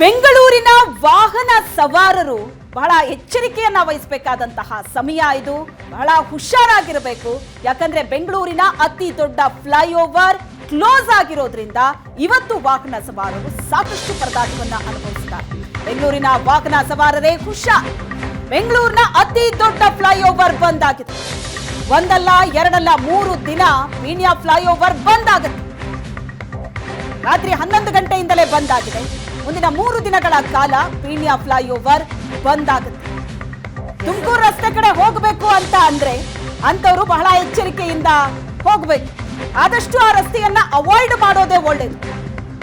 ಬೆಂಗಳೂರಿನ ವಾಹನ ಸವಾರರು ಬಹಳ ಎಚ್ಚರಿಕೆಯನ್ನ ವಹಿಸಬೇಕಾದಂತಹ ಸಮಯ ಇದು. ಬಹಳ ಹುಷಾರಾಗಿರಬೇಕು. ಯಾಕಂದ್ರೆ ಬೆಂಗಳೂರಿನ ಅತಿ ದೊಡ್ಡ ಫ್ಲೈಓವರ್ ಕ್ಲೋಸ್ ಆಗಿರೋದ್ರಿಂದ ಇವತ್ತು ವಾಹನ ಸವಾರರು ಸಾಕಷ್ಟು ಪರದಾಟವನ್ನ ಅನುಭವಿಸಿದ್ದಾರೆ ಬೆಂಗಳೂರಿನ ವಾಹನ ಸವಾರರೇ ಹುಷಾರ್ ಬೆಂಗಳೂರಿನ ಅತಿ ದೊಡ್ಡ ಫ್ಲೈಓವರ್ ಬಂದ್ ಆಗಿದೆ. ಒಂದಲ್ಲ, ಎರಡಲ್ಲ, ಮೂರು ದಿನ ಮೀನಿಯಾ ಫ್ಲೈಓವರ್ ಬಂದ್ ಆಗುತ್ತೆ. ರಾತ್ರಿ ಹನ್ನೊಂದು ಗಂಟೆಯಿಂದಲೇ ಬಂದ್ ಆಗಿದೆ. ಮುಂದಿನ ಮೂರು ದಿನಗಳ ಕಾಲ ಪೀಣ್ಯ ಫ್ಲೈಓವರ್ ಬಂದ್ ಆಗುತ್ತೆ ತುಮಕೂರು ರಸ್ತೆ ಕಡೆ ಹೋಗಬೇಕು ಅಂತ ಅಂದ್ರೆ ಅಂತವರು ಬಹಳ ಎಚ್ಚರಿಕೆಯಿಂದ ಹೋಗ್ಬೇಕು. ಆದಷ್ಟು ಆ ರಸ್ತೆಯನ್ನ ಅವಾಯ್ಡ್ ಮಾಡೋದೇ ಒಳ್ಳೇದು.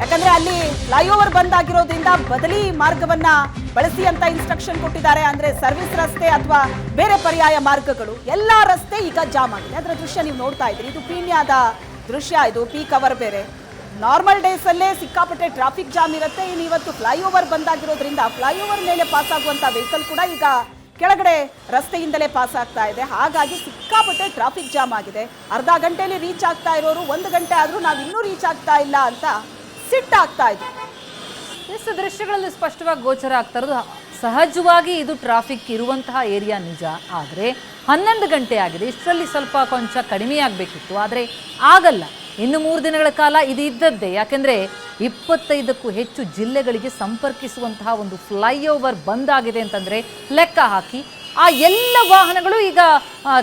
ಯಾಕಂದ್ರೆ ಅಲ್ಲಿ ಫ್ಲೈಓವರ್ ಬಂದ್ ಆಗಿರೋದ್ರಿಂದ ಬದಲಿ ಮಾರ್ಗವನ್ನ ಬಳಸಿ ಅಂತ ಇನ್ಸ್ಟ್ರಕ್ಷನ್ ಕೊಟ್ಟಿದ್ದಾರೆ. ಅಂದ್ರೆ ಸರ್ವಿಸ್ ರಸ್ತೆ ಅಥವಾ ಬೇರೆ ಪರ್ಯಾಯ ಮಾರ್ಗಗಳು, ಎಲ್ಲಾ ರಸ್ತೆ ಈಗ ಜಾಮ್ ಆಗಿದೆ. ಅದರ ದೃಶ್ಯ ನೀವು ನೋಡ್ತಾ ಇದ್ದೀರಿ. ಇದು ಪೀಣ್ಯದ ದೃಶ್ಯ, ಇದು ಪೀಕ್ ಅವರ್ ಬೇರೆ. ನಾರ್ಮಲ್ ಡೇಸ್ ಅಲ್ಲೇ ಸಿಕ್ಕಾಪಟ್ಟೆ ಟ್ರಾಫಿಕ್ ಜಾಮ್ ಇರುತ್ತೆ. ಇನ್ನು ಇವತ್ತು ಫ್ಲೈಓವರ್ ಬಂದಾಗಿರೋದ್ರಿಂದ ಫ್ಲೈಓವರ್ ಮೇಲೆ ಪಾಸ್ ಆಗುವಂತ ವೆಹಿಕಲ್ ಕೂಡ ಈಗ ಕೆಳಗಡೆ ರಸ್ತೆಯಿಂದಲೇ ಪಾಸ್ ಆಗ್ತಾ ಇದೆ. ಹಾಗಾಗಿ ಸಿಕ್ಕಾಪಟ್ಟೆ ಟ್ರಾಫಿಕ್ ಜಾಮ್ ಆಗಿದೆ. ಅರ್ಧ ಗಂಟೆಯಲ್ಲಿ ರೀಚ್ ಆಗ್ತಾ ಇರೋರು ಒಂದು ಗಂಟೆ ಆದರೂ ನಾವು ಇನ್ನೂ ರೀಚ್ ಆಗ್ತಾ ಇಲ್ಲ ಅಂತ ಸಿಟ್ಟಾಗ್ತಾ ಇದೆ. ಎಸ್, ದೃಶ್ಯಗಳಲ್ಲಿ ಸ್ಪಷ್ಟವಾಗಿ ಗೋಚರ ಆಗ್ತಾ ಇರೋದು. ಸಹಜವಾಗಿ ಇದು ಟ್ರಾಫಿಕ್ ಇರುವಂತಹ ಏರಿಯಾ ನಿಜ. ಆದರೆ ಹನ್ನೊಂದು ಗಂಟೆ ಆಗಿದೆ. ಇಷ್ಟರಲ್ಲಿ ಸ್ವಲ್ಪ ಕೊಂಚ ಕಡಿಮೆ ಆಗಬೇಕಿತ್ತು. ಆದರೆ ಆಗಲ್ಲ. ಇನ್ನು ಮೂರು ದಿನಗಳ ಕಾಲ ಇದು ಇದ್ದದ್ದೇ. ಯಾಕೆಂದರೆ ಇಪ್ಪತ್ತೈದಕ್ಕೂ ಹೆಚ್ಚು ಜಿಲ್ಲೆಗಳಿಗೆ ಸಂಪರ್ಕಿಸುವಂತಹ ಒಂದು ಫ್ಲೈಓವರ್ ಬಂದಾಗಿದೆ ಅಂತಂದರೆ ಲೆಕ್ಕ ಹಾಕಿ ಆ ಎಲ್ಲ ವಾಹನಗಳು ಈಗ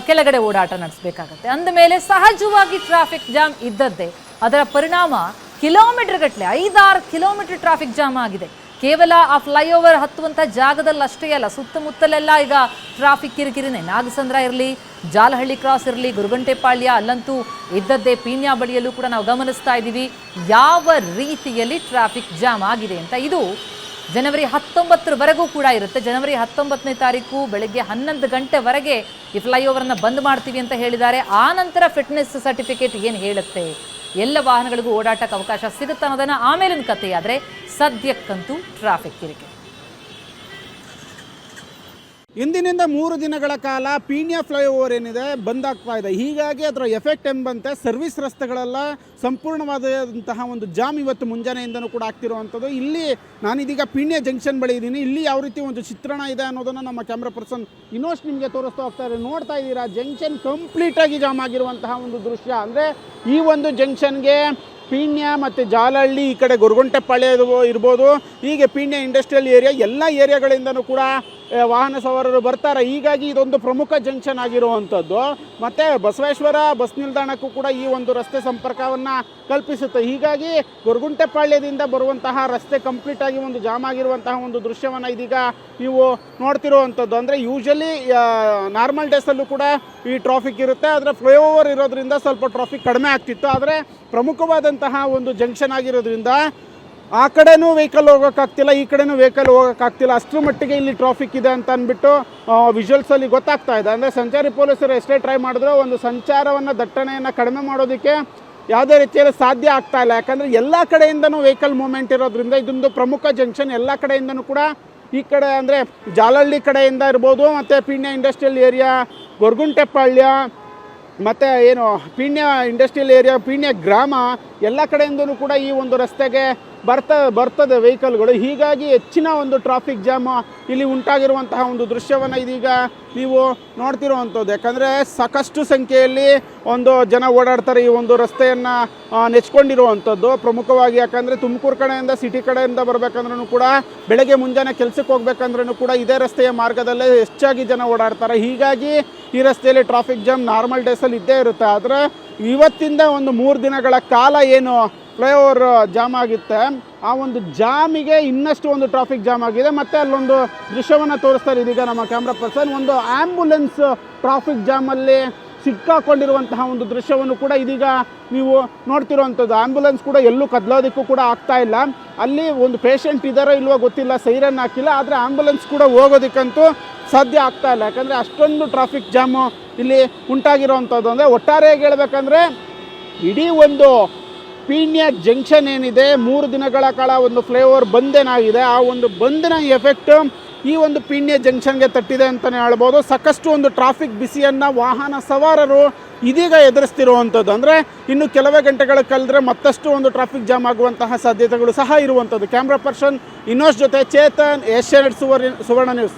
ಕೆಳಗಡೆ ಓಡಾಟ ನಡೆಸಬೇಕಾಗತ್ತೆ. ಅಂದಮೇಲೆ ಸಹಜವಾಗಿ ಟ್ರಾಫಿಕ್ ಜಾಮ್ ಇದ್ದದ್ದೇ. ಅದರ ಪರಿಣಾಮ ಕಿಲೋಮೀಟರ್ ಗಟ್ಟಲೆ ಐದಾರು ಕಿಲೋಮೀಟರ್ ಟ್ರಾಫಿಕ್ ಜಾಮ್ ಆಗಿದೆ. ಕೇವಲ ಆ ಫ್ಲೈಓವರ್ ಹತ್ತುವಂಥ ಜಾಗದಲ್ಲಿ ಅಷ್ಟೇ ಅಲ್ಲ, ಸುತ್ತಮುತ್ತಲೆಲ್ಲ ಈಗ ಟ್ರಾಫಿಕ್ ಕಿರಿಕಿರಿನೇ. ನಾಗಸಂದ್ರ ಇರಲಿ, ಜಾಲಹಳ್ಳಿ ಕ್ರಾಸ್ ಇರಲಿ ಗುರುಗಂಟೆಪಾಳ್ಯ ಅಲ್ಲಂತೂ ಇದ್ದದ್ದೇ ಪೀಣ್ಯ ಬಳಿಯಲ್ಲೂ ಕೂಡ ನಾವು ಗಮನಿಸ್ತಾ ಇದ್ದೀವಿ. ಯಾವ ರೀತಿಯಲ್ಲಿ ಟ್ರಾಫಿಕ್ ಜಾಮ್ ಆಗಿದೆ ಅಂತ. ಇದು ಜನವರಿ ಹತ್ತೊಂಬತ್ತರವರೆಗೂ ಕೂಡ ಇರುತ್ತೆ. ಜನವರಿ ಹತ್ತೊಂಬತ್ತನೇ ತಾರೀಕು ಬೆಳಗ್ಗೆ ಹನ್ನೊಂದು ಗಂಟೆವರೆಗೆ ಈ ಫ್ಲೈಓವರನ್ನು ಬಂದ್ ಮಾಡ್ತೀವಿ ಅಂತ ಹೇಳಿದ್ದಾರೆ. ಆ ನಂತರ ಫಿಟ್ನೆಸ್ ಸರ್ಟಿಫಿಕೇಟ್ ಏನು ಹೇಳುತ್ತೆ? ಎಲ್ಲ ವಾಹನಗಳಿಗೂ ಓಡಾಟಕ್ಕೆ ಅವಕಾಶ ಸಿಗುತ್ತೆ ಅನ್ನೋದನ್ನು ಆಮೇಲಿನ ಕಥೆಯಾದರೆ ಸದ್ಯಕ್ಕಂತೂ ಟ್ರಾಫಿಕ್ ಕಿರಿಕೆ. ಇಂದಿನಿಂದ ಮೂರು ದಿನಗಳ ಕಾಲ ಪೀಣ್ಯ ಫ್ಲೈಓವರ್ ಏನಿದೆ, ಬಂದಾಗ್ತಾ ಇದೆ. ಹೀಗಾಗಿ ಅದರ ಎಫೆಕ್ಟ್ ಎಂಬಂತೆ ಸರ್ವಿಸ್ ರಸ್ತೆಗಳೆಲ್ಲ ಸಂಪೂರ್ಣವಾದಂತಹ ಒಂದು ಜಾಮ್ ಇವತ್ತು ಮುಂಜಾನೆಯಿಂದನೂ ಕೂಡ ಆಗ್ತಿರುವಂಥದ್ದು. ಇಲ್ಲಿ ನಾನಿದೀಗ ಪೀಣ್ಯ ಜಂಕ್ಷನ್ ಬಳಿ ಇದ್ದೀನಿ. ಇಲ್ಲಿ ಯಾವ ರೀತಿ ಒಂದು ಚಿತ್ರಣ ಇದೆ ಅನ್ನೋದನ್ನು ನಮ್ಮ ಕ್ಯಾಮ್ರಾ ಪರ್ಸನ್ ಇನ್ನೋಷ್ಟು ನಿಮಗೆ ತೋರಿಸ್ತಾ ಹೋಗ್ತಾರೆ. ನೋಡ್ತಾ ಇದ್ದೀರಾ, ಜಂಕ್ಷನ್ ಕಂಪ್ಲೀಟಾಗಿ ಜಾಮ್ ಆಗಿರುವಂತಹ ಒಂದು ದೃಶ್ಯ. ಅಂದರೆ ಈ ಒಂದು ಜಂಕ್ಷನ್ಗೆ ಪೀಣ್ಯ ಮತ್ತು ಜಾಲಹಳ್ಳಿ ಈ ಕಡೆ ಗೊರಗುಂಟೆಪಾಳ್ಯ ಇರ್ಬೋ- ಇರ್ಬೋದು. ಹೀಗೆ ಪೀಣ್ಯ ಇಂಡಸ್ಟ್ರಿಯಲ್ ಏರಿಯಾ ಎಲ್ಲ ಏರಿಯಾಗಳಿಂದನೂ ಕೂಡ ವಾಹನ ಸವಾರರು ಬರ್ತಾರೆ. ಹೀಗಾಗಿ ಇದೊಂದು ಪ್ರಮುಖ ಜಂಕ್ಷನ್ ಆಗಿರುವಂಥದ್ದು. ಮತ್ತು ಬಸವೇಶ್ವರ ಬಸ್ ನಿಲ್ದಾಣಕ್ಕೂ ಕೂಡ ಈ ಒಂದು ರಸ್ತೆ ಸಂಪರ್ಕವನ್ನು ಕಲ್ಪಿಸುತ್ತೆ. ಹೀಗಾಗಿ ಗೊರಗುಂಟೆಪಾಳ್ಯದಿಂದ ಬರುವಂತಹ ರಸ್ತೆ ಕಂಪ್ಲೀಟ್ ಆಗಿ ಒಂದು ಜಾಮ್ ಆಗಿರುವಂತಹ ಒಂದು ದೃಶ್ಯವನ್ನು ಇದೀಗ ನೀವು ನೋಡ್ತಿರುವಂಥದ್ದು. ಅಂದರೆ ಯೂಶಲಿ ನಾರ್ಮಲ್ ಡೇಸಲ್ಲೂ ಕೂಡ ಈ ಟ್ರಾಫಿಕ್ ಇರುತ್ತೆ. ಆದರೆ ಫ್ಲೈಓವರ್ ಇರೋದ್ರಿಂದ ಸ್ವಲ್ಪ ಟ್ರಾಫಿಕ್ ಕಡಿಮೆ ಆಗ್ತಿತ್ತು. ಆದರೆ ಪ್ರಮುಖವಾದಂತಹ ಒಂದು ಜಂಕ್ಷನ್ ಆಗಿರೋದ್ರಿಂದ ಆ ಕಡೆನೂ ವೆಹಿಕಲ್ ಹೋಗೋಕ್ಕಾಗ್ತಿಲ್ಲ ಈ ಕಡೆನೂ ವೆಹಿಕಲ್ ಹೋಗೋಕ್ಕಾಗ್ತಿಲ್ಲ ಅಷ್ಟರ ಮಟ್ಟಿಗೆ ಇಲ್ಲಿ ಟ್ರಾಫಿಕ್ ಇದೆ ಅಂತ ಅಂದ್ಬಿಟ್ಟು ವಿಜುವಲ್ಸಲ್ಲಿ ಗೊತ್ತಾಗ್ತಾ ಇದೆ. ಅಂದರೆ ಸಂಚಾರಿ ಪೊಲೀಸರು ಎಷ್ಟೇ ಟ್ರೈ ಮಾಡಿದ್ರು ಒಂದು ಸಂಚಾರವನ್ನು, ದಟ್ಟಣೆಯನ್ನು ಕಡಿಮೆ ಮಾಡೋದಕ್ಕೆ ಯಾವುದೇ ರೀತಿಯಲ್ಲಿ ಸಾಧ್ಯ ಆಗ್ತಾ ಇಲ್ಲ. ಯಾಕಂದರೆ ಎಲ್ಲ ಕಡೆಯಿಂದನೂ ವೆಹಿಕಲ್ ಮೂವ್ಮೆಂಟ್ ಇರೋದ್ರಿಂದ ಇದೊಂದು ಪ್ರಮುಖ ಜಂಕ್ಷನ್ ಎಲ್ಲ ಕಡೆಯಿಂದನೂ ಕೂಡ ಈ ಕಡೆ ಅಂದರೆ ಜಾಲಹಳ್ಳಿ ಕಡೆಯಿಂದ ಇರ್ಬೋದು, ಮತ್ತು ಪೀಣ್ಯ ಇಂಡಸ್ಟ್ರಿಯಲ್ ಏರಿಯಾ ಗೊರಗುಂಟೆಪಾಳ್ಯ, ಮತ್ತು ಏನು ಪೀಣ್ಯ ಇಂಡಸ್ಟ್ರಿಯಲ್ ಏರಿಯಾ ಪೀಣ್ಯ ಗ್ರಾಮ, ಎಲ್ಲ ಕಡೆಯಿಂದನೂ ಕೂಡ ಈ ಒಂದು ರಸ್ತೆಗೆ ಬರ್ತಾ ಬರ್ತದೆ ವೆಹಿಕಲ್ಗಳು. ಹೀಗಾಗಿ ಹೆಚ್ಚಿನ ಒಂದು ಟ್ರಾಫಿಕ್ ಜಾಮ್ ಇಲ್ಲಿ ಉಂಟಾಗಿರುವಂತಹ ಒಂದು ದೃಶ್ಯವನ್ನು ಇದೀಗ ನೀವು ನೋಡ್ತಿರುವಂಥದ್ದು. ಯಾಕಂದರೆ ಸಾಕಷ್ಟು ಸಂಖ್ಯೆಯಲ್ಲಿ ಒಂದು ಜನ ಓಡಾಡ್ತಾರೆ ಈ ಒಂದು ರಸ್ತೆಯನ್ನು ನೆಚ್ಕೊಂಡಿರುವಂಥದ್ದು. ಪ್ರಮುಖವಾಗಿ ಯಾಕಂದರೆ ತುಮಕೂರು ಕಡೆಯಿಂದ ಸಿಟಿ ಕಡೆಯಿಂದ ಬರಬೇಕಂದ್ರೂ ಕೂಡ ಬೆಳಗ್ಗೆ ಮುಂಜಾನೆ ಕೆಲಸಕ್ಕೆ ಹೋಗ್ಬೇಕಂದ್ರೂ ಕೂಡ ಇದೇ ರಸ್ತೆಯ ಮಾರ್ಗದಲ್ಲೇ ಹೆಚ್ಚಾಗಿ ಜನ ಓಡಾಡ್ತಾರೆ. ಹೀಗಾಗಿ ಈ ರಸ್ತೆಯಲ್ಲಿ ಟ್ರಾಫಿಕ್ ಜಾಮ್ ನಾರ್ಮಲ್ ಡೇಸಲ್ಲಿ ಇದ್ದೇ ಇರುತ್ತೆ. ಆದರೆ ಇವತ್ತಿಂದ ಒಂದು ಮೂರು ದಿನಗಳ ಕಾಲ ಏನು ಫ್ಲೈಓವರ್ ಜಾಮ್ ಆಗುತ್ತೆ. ಆ ಒಂದು ಜಾಮಿಗೆ ಇನ್ನಷ್ಟು ಒಂದು ಟ್ರಾಫಿಕ್ ಜಾಮ್ ಆಗಿದೆ. ಮತ್ತು ಅಲ್ಲೊಂದು ದೃಶ್ಯವನ್ನು ತೋರಿಸ್ತಾರೆ ಇದೀಗ ನಮ್ಮ ಕ್ಯಾಮ್ರಾ ಪರ್ಸನ್. ಒಂದು ಆ್ಯಂಬುಲೆನ್ಸ್ ಟ್ರಾಫಿಕ್ ಜಾಮಲ್ಲಿ ಸಿಕ್ಕಾಕೊಂಡಿರುವಂತಹ ಒಂದು ದೃಶ್ಯವನ್ನು ಕೂಡ ಇದೀಗ ನೀವು ನೋಡ್ತಿರುವಂಥದ್ದು. ಆ್ಯಂಬುಲೆನ್ಸ್ ಕೂಡ ಎಲ್ಲೂ ಕದಲೋದಕ್ಕೂ ಕೂಡ ಆಗ್ತಾ ಇಲ್ಲ. ಅಲ್ಲಿ ಒಂದು ಪೇಷಂಟ್ ಇದ್ದಾರೋ ಇಲ್ವೋ ಗೊತ್ತಿಲ್ಲ, ಸೈರನ್ ಹಾಕಿಲ್ಲ. ಆದರೆ ಆ್ಯಂಬುಲೆನ್ಸ್ ಕೂಡ ಹೋಗೋದಕ್ಕಂತೂ ಸಾಧ್ಯ ಆಗ್ತಾ ಇಲ್ಲ. ಯಾಕಂದರೆ ಅಷ್ಟೊಂದು ಟ್ರಾಫಿಕ್ ಜಾಮು ಇಲ್ಲಿ ಉಂಟಾಗಿರುವಂಥದ್ದು. ಅಂದರೆ ಒಟ್ಟಾರೆಯಾಗಿ ಹೇಳ್ಬೇಕಂದ್ರೆ ಇಡೀ ಒಂದು ಪೀಣ್ಯ ಜಂಕ್ಷನ್ ಏನಿದೆ, ಮೂರು ದಿನಗಳ ಕಾಲ ಒಂದು ಫ್ಲೇವರ್ ಬಂದೇನಾಗಿದೆ ಆ ಒಂದು ಬಂದಿನ ಎಫೆಕ್ಟ್ ಈ ಒಂದು ಪೀಣ್ಯ ಜಂಕ್ಷನ್ಗೆ ತಟ್ಟಿದೆ ಅಂತಲೇ ಹೇಳ್ಬೋದು. ಸಾಕಷ್ಟು ಒಂದು ಟ್ರಾಫಿಕ್ ಬಿಸಿಯನ್ನು ವಾಹನ ಸವಾರರು ಇದೀಗ ಎದುರಿಸ್ತಿರುವಂಥದ್ದು ಅಂದರೆ ಇನ್ನು ಕೆಲವೇ ಗಂಟೆಗಳ ಕಳೆದ್ರೆ ಮತ್ತಷ್ಟು ಒಂದು ಟ್ರಾಫಿಕ್ ಜಾಮ್ ಆಗುವಂತಹ ಸಾಧ್ಯತೆಗಳು ಸಹ ಇರುವಂಥದ್ದು ಕ್ಯಾಮ್ರಾ ಪರ್ಸನ್ ಇನ್ನೋಸ್ ಜೊತೆ ಚೇತನ್ ಏಷ್ಯಾನೆಟ್ ಸುವರ್ಣ ಸುವರ್ಣ ನ್ಯೂಸ್